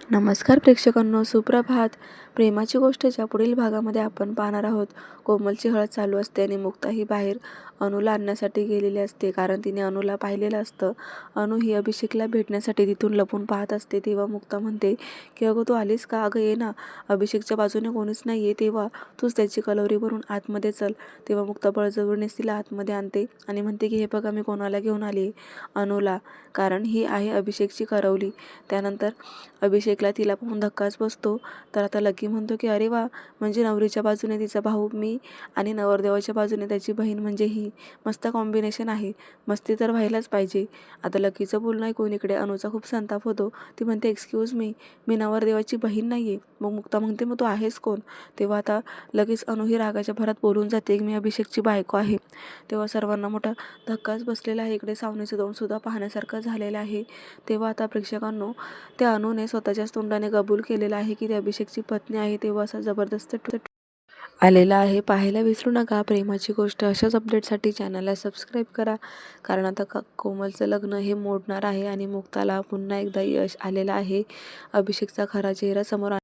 नमस्कार प्रेक्षकांनो सुप्रभात. प्रेमाची गोष्टच्या पुढील भागामध्ये आपण पाहणार आहोत कोमलची हळद चालू असते आणि मुक्ता ही बाहेर अनुला आणण्यासाठी गेलेली असते. कारण तिने अनुला पाहिलेलं असतं. अनु ही अभिषेकला भेटण्यासाठी तिथून लपून पाहत असते. तेव्हा मुक्ता म्हणते की अगं तू आलीस का? अगं ये ना. अभिषेकच्या बाजूने कोणीच नाही आहे तेव्हा तूच त्याची कलवरी भरून आतमध्ये चल. तेव्हा मुक्ता बळजबरीनेच तिला आतमध्ये आणते आणि म्हणते की हे बघा मी कोणाला घेऊन आली अनुला कारण ही आहे अभिषेकची करवली. त्यानंतर अभिषेक अभिषेकला तिला पाहून धक्काच बसतो. तर आता लकी म्हणतो की अरे वा म्हणजे नवरीच्या बाजूने तिचा भाऊ मी आणि नवरदेवाच्या बाजूने त्याची बहीण म्हणजे ही. मस्त कॉम्बिनेशन आहे. मस्ती तर व्हायलाच पाहिजे. आता लकीचं बोलणं ऐकून इकडे अनुचा खूप संताप होतो. ती म्हणते एक्सक्यूज मी मी नवरदेवाची बहीण नाही आहे मग मुक्ता म्हणते मग तू आहेस कोण? तेव्हा आता लगेच अनु ही रागाच्या भरात बोलून जाते की मी अभिषेकची बायको आहे. तेव्हा सर्वांना मोठा धक्काच बसलेला आहे. इकडे सावनीचं दोनसुद्धा पाहण्यासारखं झालेलं आहे. तेव्हा आता प्रेक्षकांनो त्या अनुने स्वतःच्या त्याच्याच तोंडाने कबूल केलेलं आहे की ती अभिषेकची पत्नी आहे तेव्हा असा जबरदस्त आलेला आहे. पाहायला विसरू नका. प्रेमाची गोष्ट अशाच अपडेटसाठी चॅनलला सबस्क्राईब करा. कारण आता क कोमलचं लग्न हे मोडणार आहे आणि मुक्ताला पुन्हा एकदा यश आलेलं आहे. अभिषेकचा खरा चेहरा समोर